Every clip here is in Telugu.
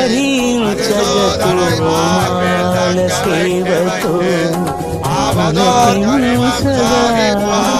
அறிஞ்ச தூமாலசேவத்தோ அவனோ சதா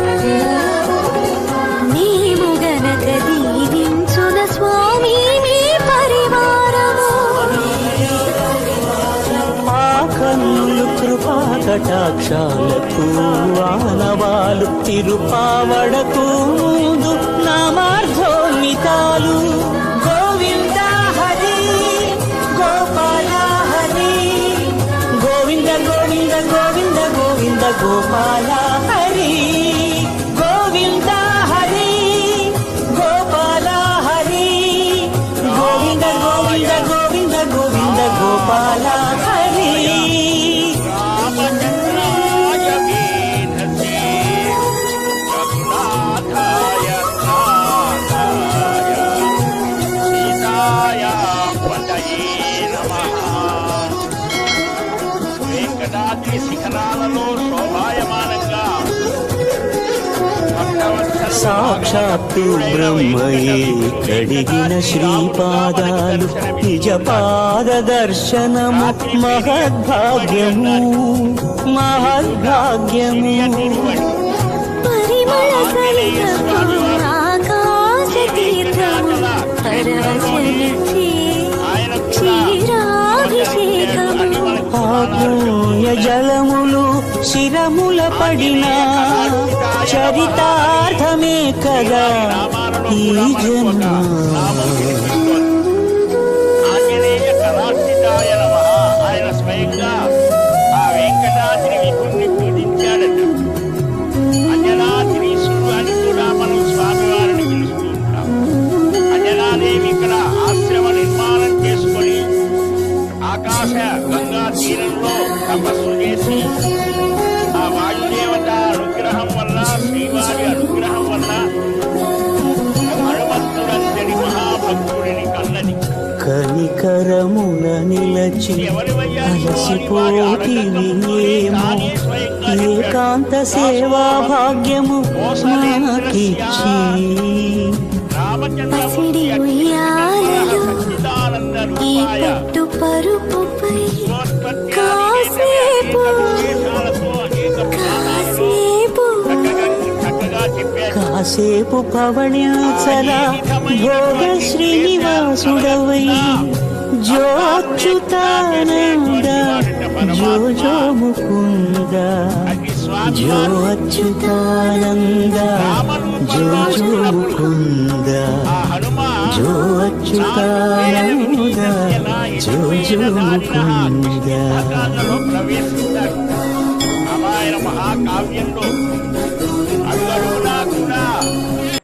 కటాక్షాలకు ఆనవాలు తిరుపావడకు ముందు నామార్థోన్మితాలు గోవింద హరి గోపాల హరి. గోవింద గోవింద గోవింద గోవింద గోపాల హరి. సాక్షాత్తు బ్రహ్మయే. కడిగిన శ్రీపాదాలు నిజ పాద దర్శనము మహద్భాగ్యము మహద్భాగ్యము. పరిమళ సలితపు ఆకాశ తీర్థము పరవశమిచ్చే క్షీరాభిషేకము. ఆగ్నేయ జలములు శిరముల పడిన चरितार्थमे कदा जन्म కనికరమున నిలచి అలసిపోతివి ఏకాంత సేవా భాగ్యము నాకిచ్చి పసిడి ఉయ్యాలలో ఈ పట్టు పరుపుపై కాసేపు కాసేపు. కాసేపు పవణ్యాచల భోగ శ్రీనివాసుడవై జోచ్యుతానంద జో జో ముకుంద జో జో జో ముకుంద జో జో జో ముకుంద మహాకావ్యంలో